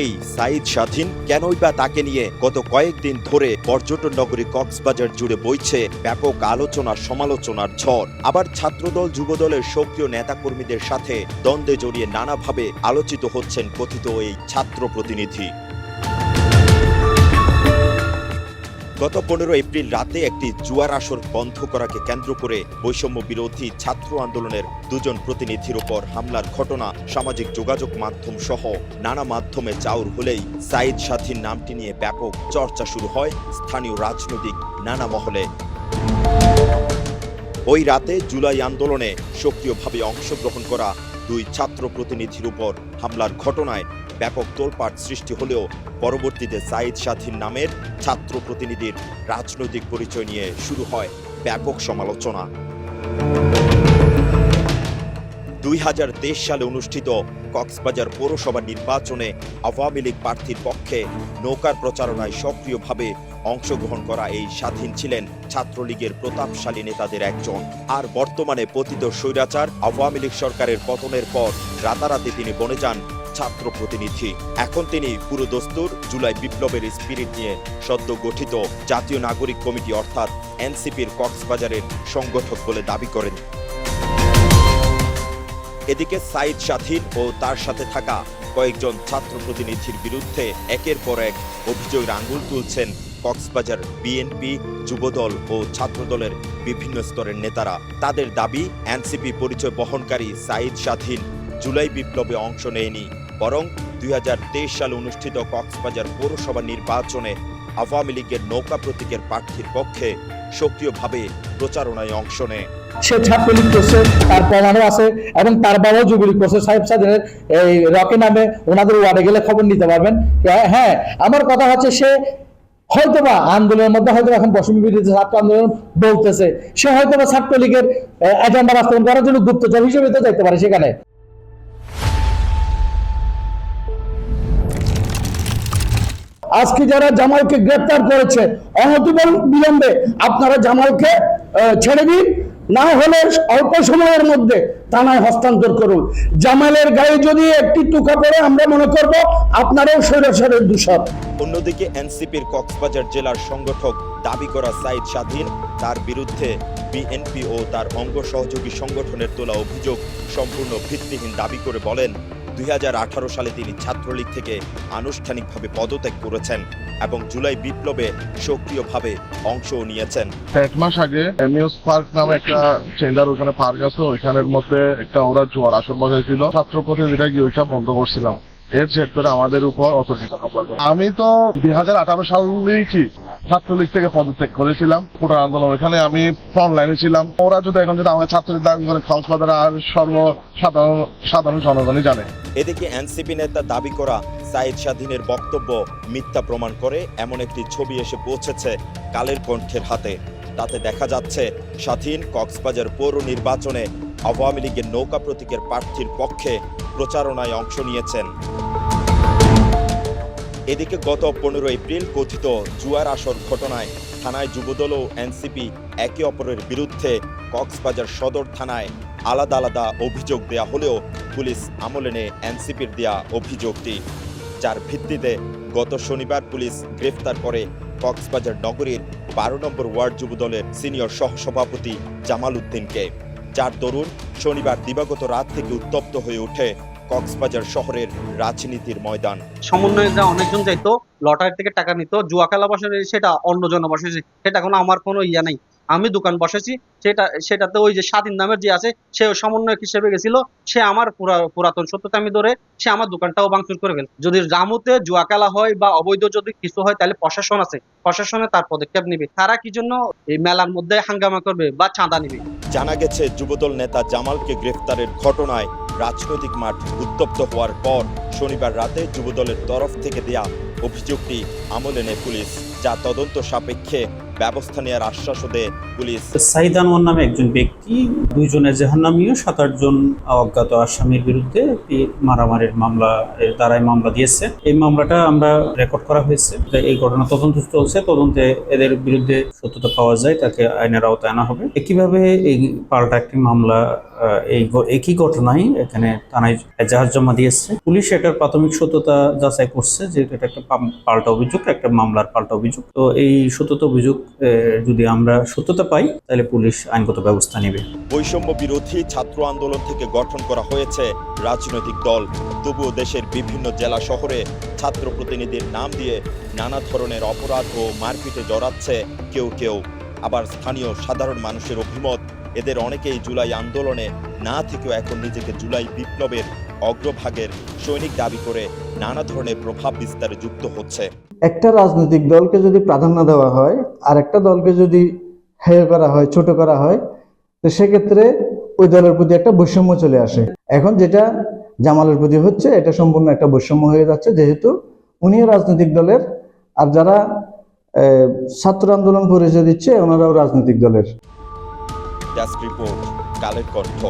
এই সাইদ স্বাধীন কেনই বা তাকে নিয়ে গত কয়েকদিন ধরে পর্যটন নগরী কক্সবাজার জুড়ে বইছে ব্যাপক আলোচনা, সমালোচনার ঝড়। আবার ছাত্রদল, যুবদলের সক্রিয় নেতাকর্মীদের সাথে দ্বন্দ্বে জড়িয়ে নানাভাবে আলোচিত হচ্ছেন কথিত এই ছাত্র প্রতিনিধি। গত পনেরো এপ্রিল রাতে একটি জুয়ার আসর বন্ধ করাকে কেন্দ্র করে বৈষম্য বিরোধী ছাত্র আন্দোলনের দুজন প্রতিনিধির উপর হামলার ঘটনা সামাজিক যোগাযোগ মাধ্যম সহ নানা মাধ্যমে চাউর হলেই সাইদ সাথীর নামটি নিয়ে ব্যাপক চর্চা শুরু হয় স্থানীয় রাজনৈতিক নানা মহলে। ওই রাতে জুলাই আন্দোলনে সক্রিয়ভাবে অংশগ্রহণ করা দুই ছাত্র প্রতিনিধির উপর হামলার ঘটনায় ব্যাপক তোলপাট সৃষ্টি হলেও পরবর্তীতে সাইদ স্বাধীন নামের ছাত্র প্রতিনিধির রাজনৈতিক পরিচয় নিয়ে শুরু হয় ব্যাপক সমালোচনা। দুই হাজার তেইশ সালে অনুষ্ঠিত কক্সবাজার পৌরসভা নির্বাচনে আওয়ামী লীগ প্রার্থীর পক্ষে নৌকার প্রচারণায় সক্রিয়ভাবে অংশগ্রহণ করা এই স্বাধীন ছিলেন ছাত্রলীগের প্রতাপশালী নেতাদের একজন। আর বর্তমানে পতিত স্বৈরাচার আওয়ামী লীগ সরকারের পতনের পর রাতারাতি তিনি বনে যান ছাত্র প্রতিনিধি। এখন তিনি পুরো দস্তুর জুলাই বিপ্লবের স্পিরিট নিয়ে সদ্য গঠিত জাতীয় নাগরিক কমিটি অর্থাৎ এনসিপির কক্সবাজারের সংগঠক বলে দাবি করেন। এদিকে সাইদ স্বাধীন ও তার সাথে থাকা কয়েকজন ছাত্র প্রতিনিধির বিরুদ্ধে একের পর এক অভিযোগের আঙ্গুল তুলছেন কক্সবাজার বিএনপি, যুবদল ও ছাত্রদলের বিভিন্ন স্তরের নেতারা। তাদের দাবি, এনসিপি পরিচয় বহনকারী সাইদ স্বাধীন জুলাই বিপ্লবে অংশ নেয়নি। বরং দুই সালে অনুষ্ঠিত কক্সবাজার পৌরসভা নির্বাচনে আওয়ামী লীগের নৌকা প্রতীকের প্রার্থীর পক্ষে সক্রিয়ভাবে প্রচারণায় অংশ নেয়। সে ছাত্রলীগ করছে, তার প্রমাণও আছে এবং তার বাবাও যুবলীগ করছে। সাহেব সাদের এই রকি নামে ওনাদের ওয়ার্ডে গেলে খবর নিতে পারবেন। হ্যাঁ আমার কথা হচ্ছে সে হয়তোবা আন্দোলনের মধ্যে হয়তো এখন বসমি বিরোধী ছাত্র আন্দোলন বলতেছে। সে হয়তোবা ছাত্রলীগের এজেন্ডা বাস্তবায়ন করার জন্য গুপ্তচর হিসেবে তো যাইতে পারে সেখানে। আজকে যারা জামালকে গ্রেপ্তার করেছে অনতিবল বিলম্বে আপনারা জামালকে ছেড়ে দিন, না হলে অল্প সময়ের মধ্যে থানায় হস্তান্তর করুন। জামালের গায়ে যদি একটি টুকা পড়ে, আমরা মনে করব আপনারাও সৈরাসরের দূষণ অন্যদিকে এনসিপির কক্সবাজার জেলার সংগঠক দাবি করা সাইদ স্বাধীন, তার বিরুদ্ধে বিএনপি ও তার অঙ্গ সহযোগী সংগঠনের তোলা অভিযোগ সম্পূর্ণ ভিত্তিহীন দাবি করে বলেন। দুই সালে তিনি ছাত্রলীগ থেকে আনুষ্ঠানিকভাবে পদত্যাগ করেছেন এবং জুলাই বিপ্লবে সক্রিয়ভাবে অংশও নিয়েছেন। এক মাস আগে পার্ক নামে একটা চেন্ডার ওখানে পার্ক আছে, ওইখানের মধ্যে একটা ওরা জোয়ার আসর বসাইছিল। ছাত্র প্রতিনিধিরা গিয়ে ওইটা বন্ধ করছিলাম। এর করে আমাদের উপর করে। আমি তো দুই হাজার আঠারো সাল কি ছাত্রলীগ থেকে পদত্যাগ করেছিলাম পুরো আন্দোলন ওখানে আমি ফ্রন্ট লাইনে ছিলাম। ওরা যদি এখন যদি আমার ছাত্রলীগ দাবি করে কক্সবাজার আর সর্বসাধারণ, সাধারণ জনগণই জানে। এদিকে এনসিপি নেতা দাবি করা, সাইদ স্বাধীনের বক্তব্য মিথ্যা প্রমাণ করে এমন একটি ছবি এসে পৌঁছেছে কালের কণ্ঠের হাতে। তাতে দেখা যাচ্ছে, স্বাধীন কক্সবাজার পৌর নির্বাচনে আওয়ামী লীগের নৌকা প্রতীকের প্রার্থীর পক্ষে প্রচারণায় অংশ নিয়েছেন। এদিকে গত পনেরো এপ্রিল কথিত জুয়ার আসর ঘটনায় থানায় যুবদল ও এনসিপি একে অপরের বিরুদ্ধে কক্সবাজার সদর থানায় আলাদা আলাদা অভিযোগ দেয়া হলেও পুলিশ আমলে নেয় এনসিপির দেয়া অভিযোগটি, যার ভিত্তিতে গত শনিবার পুলিশ গ্রেফতার করে কক্সবাজার নগরীর বারো নম্বর ওয়ার্ড যুবদলের সিনিয়র সহসভাপতি জামাল উদ্দিনকে, যার দরুন শনিবার দিবাগত রাত থেকে উত্তপ্ত হয়ে ওঠে কক্সবাজার শহরের রাজনীতির ময়দান। সমন্বয়করা অনেকজন যাইতো লটারি থেকে টাকা নিত জুয়া খেলা বসে সেটা অন্য জন বসেছে। সেটা কোনো আমার কোনো ইয়া নাই। আমি দোকান বসেছি সেটা সেটাতে ওই যে স্বাধীন নামের যে আছে সে সমন্বয়ক হিসেবে গেছিল সে আমার পুরাতন সত্যতা আমি ধরে সে আমার দোকানটাও ভাঙচুর করে ফেল যদি রামুতে জুয়া খেলা হয় বা অবৈধ যদি কিছু হয় তাহলে প্রশাসন আছে। প্রশাসনে তার পদক্ষেপ নেবে। তারা কি জন্য এই মেলার মধ্যে হাঙ্গামা করবে বা চাঁদা নেবে? জানা গেছে যুবদল নেতা জামালকে গ্রেফতারের ঘটনায় রাজনৈতিক মাঠ উত্তপ্ত হওয়ার পর শনিবার রাতে যুবদলের তরফ থেকে দেয়া অভিযোগটি আমলে নেয় পুলিশ, যা তদন্ত সাপেক্ষে ব্যবস্থা নেওয়ার আশ্বাসও দেয় পুলিশ। সাইদ আনোয়ার নামে একজন ব্যক্তি, দুইজনের জাহান্নামীয় সাত আটজন অজ্ঞাত আসামির বিরুদ্ধে মারামারির মামলা, এর দ্বারাই মামলা দিয়েছে। এই মামলাটা আমরা রেকর্ড করা হয়েছে। এই ঘটনা তদন্ত চলছে। তদন্তে এদের বিরুদ্ধে সত্যতা পাওয়া যায়, তাকে আইনের আওতায় আনা হবে। একইভাবে এই পাল্টা একটি মামলা এই একই ঘটনায় এখানে থানায় এজাহার জমা দিয়েছে। পুলিশ এটার প্রাথমিক সত্যতা যাচাই করছে যে এটা একটা পাল্টা অভিযোগ, একটা মামলার পাল্টা অভিযোগ। তো এই সত্যতা অভিযোগ যদি আমরা সত্যতা পাই, তাহলে পুলিশ আইনগত ব্যবস্থা নেবে। বৈষম্য বিরোধী ছাত্র আন্দোলন থেকে গঠন করা হয়েছে রাজনৈতিক দল। তবুও দেশের বিভিন্ন জেলা শহরে ছাত্র প্রতিনিধির নাম দিয়ে নানা ধরনের অপরাধ ও মারপিটে জড়াচ্ছে কেউ কেউ। আবার স্থানীয় সাধারণ মানুষের অভিমত, এদের অনেকেই জুলাই আন্দোলনে না থেকেও এখন নিজেকে জুলাই বিপ্লবের অগ্রভাগের সৈনিক দাবি করে নানা ধরনের প্রভাব বিস্তারে যুক্ত হচ্ছে। একটা রাজনৈতিক দলকে যদি প্রাধান্য দেওয়া হয় আর একটা দলকে যদি হেয় করা হয় ছোট করা হয় তো সেক্ষেত্রে ওই দলের প্রতি একটা বৈষম্য চলে আসে। এখন যেটা জামালের প্রতি হচ্ছে এটা সম্পূর্ণ একটা বৈষম্য হয়ে যাচ্ছে যেহেতু উনিও রাজনৈতিক দলের আর যারা ছাত্র আন্দোলন পরিচয় দিচ্ছে ওনারাও রাজনৈতিক দলের। রিপোর্ট কালের কণ্ঠ